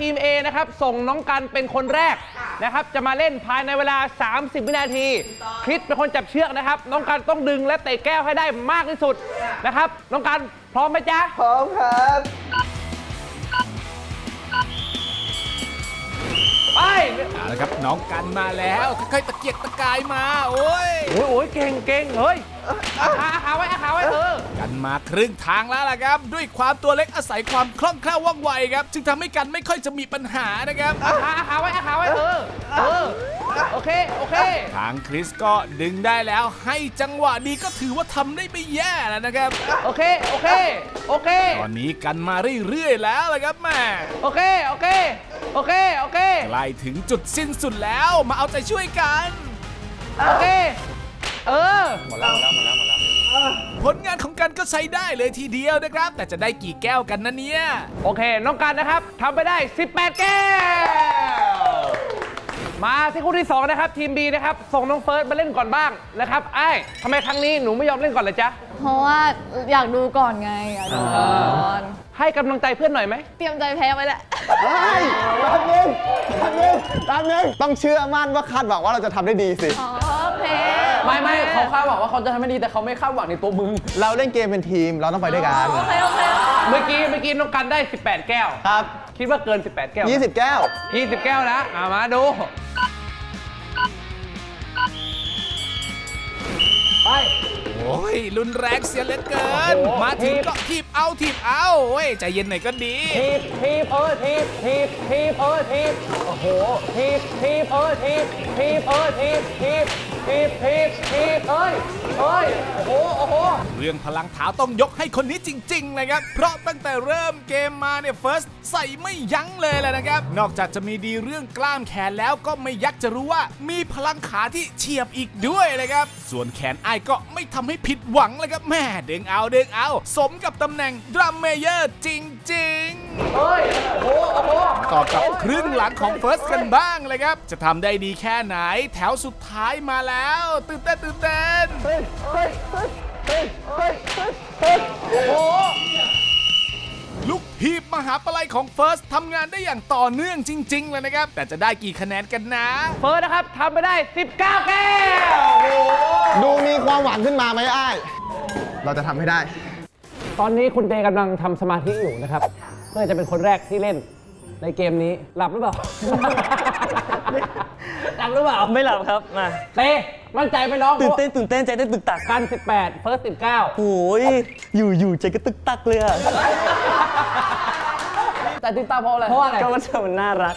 ทีม A นะครับ ส่งน้องกันเป็นคนแรกนะครับ จะมาเล่นภายในเวลา 30 วินาที คริสเป็นคนจับเชือกนะครับ น้องกันต้องดึงและเตะแก้วให้ได้มากที่สุดนะครับ น้องกันพร้อมไหมจ๊ะ พร้อมครับ ไป เอาละครับน้องกันมาแล้วค่อยๆตะเกียกตะกายมา โอ้ยโอ้ยโอ้ยเก่งเก่งเฮ้ยอาขาอาขาไว้อาขาไว้เออกัน มาครึ่งทางแล้วล่ะครับ ด้วยความตัวเล็กอาศัยความคล่องแคล่วว่องไวครับ จึงทำให้กันไม่ค่อยจะมีปัญหานะครับอาขาอาขาไว้อาขาไว้เออเออโอเคโอเค ทางคริสก็ดึงได้แล้ว ให้จังหวะดีก็ถือว่าทำได้ไม่แย่แล้วนะครับ โอเคโอเคโอเค ตอนนี้กันมาเรื่อยๆแล้วละครับแม่โอเคโอเคโอเคโอเคใกล้ถึงจุดสิ้นสุดแล้วมาเอาใจช่วยกัน โอเค เออ ผลงานของกันก็ใช้ได้เลยทีเดียวนะครับ แต่จะได้กี่แก้วกันนะเนี่ย โอเค น้องกันนะครับทำไปได้ 18 แก้ว มาที่คู่ที่ 2 นะครับ ทีม B นะครับ ส่งน้องเฟิร์สมาเล่นก่อนบ้างนะครับไอ้ายทำไมครั้งนี้หนูไม่ยอมเล่นก่อนเลยจ๊ะ เพราะว่าอยากดูก่อนไงอยากดูก่อน ให้กำลังใจเพื่อนหน่อยไหม เตรียมใจแพ้ไว้แหละเฮ้ยแป๊บนึงแป๊บนึงแป๊บนึงต้องเชื่อมั่นว่าคาดหวังว่าเราจะทำได้ดีสิ อ๋อแพ้ ไม่ไม่เขาคาดหวังว่าเขาจะทำไม่ดีแต่เขาไม่คาดหวังในตัวมึง เราเล่นเกมเป็นทีมเราต้องไปด้วยกันโอเคโอเคเมื่อกี้เมื่อกี้น้องกันได้ 18 แก้ว ครับ คิดว่าเกิน 18 แก้ว 20 แก้ว 20 แก้วนะเอามาดู ไป โอ้ย รุนแรงเสียเหลือเกิน โอ้โห มาถึงทีบก็ทีบเอาทีบเอาเว้ยใจเย็นหน่อยก็ดี ทีบทีบเออทีบทีบทีบเออทีบโอ้โหทีบทีบเออทีบทีบเออทีบทีบ ถีบถีบถีบเฮ้ยเฮ้ยโอ้โห รื่องพลังเท้าต้องยกให้คนนี้จริงๆนะครับ เพราะตั้งแต่เริ่มเกมมาเนี่ยเฟิร์สใส่ไม่ยั้งเลยแหละนะครับ นอกจากจะมีดีเรื่องกล้ามแขนแล้วก็ไม่ยักจะรู้ว่ามีพลังขาที่เฉียบอีกด้วยนะครับ ส่วนแขนไอ้ายก็ไม่ทำให้ผิดหวังเลยครับแม่เด้งเอาเด้งเอา สมกับตำแหน่งดรัมเมเยอร์จริงๆเอ้ยโอ้โหต่อกับครึ่งหลังของเฟิร์สกันบ้างเลยครับ จะทำได้ดีแค่ไหน แถวสุดท้ายมาแล้ว ตื่นเต้นตื่นเต้นเฮ้ยเฮ้ย เฮ้ยเฮ้ยเฮ้ยเฮ้ยเฮ้ยโอ้โหลูกทีบมหาปลัยของเฟิร์สทำงานได้อย่างต่อเนื่องจริง ๆ เลยนะครับ แต่จะได้กี่คะแนนกันนะ เฟิร์สนะครับทำไปได้ 19 แก้วโอ้โหดูมีความหวังขึ้นมาไหมไอ้ายเราจะทำให้ได้ ตอนนี้คุณเจกำลังทำสมาธิอยู่นะครับ เพื่อจะเป็นคนแรกที่เล่นในเกมนี้หลับหรือเปล่าหลับหรือเปล่า ไม่หลับครับ มา เต้ มั่นใจไหมน้องตื่นเต้นตื่นเต้นใจเต้นตึกตักกัน 18 เฟิร์ส19 โอ้ยอยู่อยู่ใจก็ตึกตักเลยอะแต่ติดตามเพราะอะไรเพราะอะไรก็มันเธอมันน่ารัก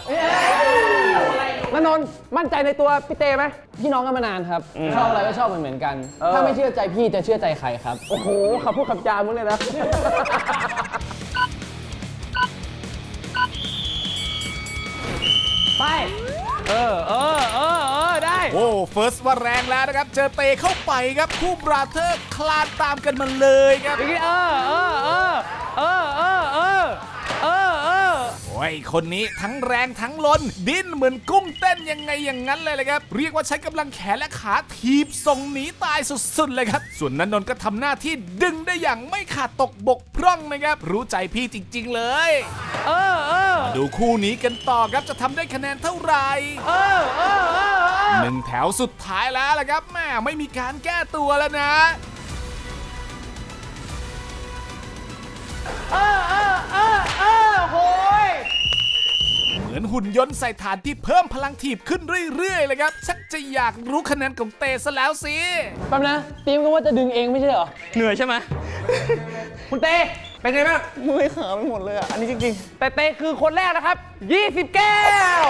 นนนท์มั่นใจในตัวพี่เต้ไหมพี่น้องกันมานานครับ ชอบอะไรก็ชอบเหมือนเหมือนกัน ถ้าไม่เชื่อใจพี่จะเชื่อใจใครครับ โอ้โหคำพูดคำจามึงเลยนะไป เออ เออเออเออได้ โอ้เฟิร์สว่าแรงแล้วนะครับ เจอเตะเข้าไปครับ คู่บราเธอร์คลานตามกันมาเลยครับอีกทีเออเออเออเออเออเออเออเออโอ้ยคนนี้ทั้งแรงทั้งลนดิ้นเหมือนกุ้งเต้นยังไงอย่างนั้นเลยเลยครับ เรียกว่าใช้กำลังแขนและขาถีบส่งหนีตายสุดๆเลยครับ ส่วนนันนนท์ก็ทำหน้าที่ดึงได้อย่างไม่ขาดตกบกพร่องนะครับ รู้ใจพี่จริง ๆ เลย เออเออดูคู่นี้กันต่อครับจะทำได้คะแนนเท่าไหร่ เออเออเออเออ หนึ่งแถวสุดท้ายแล้วล่ะครับแม่ไม่มีการแก้ตัวแล้วนะเออเออเออเออโหยเหมือนหุ่นยนต์ใส่ฐานที่เพิ่มพลังถีบขึ้นเรื่อยๆเลยครับชักจะอยากรู้คะแนนของเตซะแล้วสิแป๊บนะตีมก็ว่าจะดึงเองไม่ใช่เหรอ เหนื่อยใช่ไหม คุณเต้เป็นไงบ้างเมื่อยขาไปหมดเลยอะอันนี้จริงแต่เต้คือคนแรกนะครับ 20 แก้ว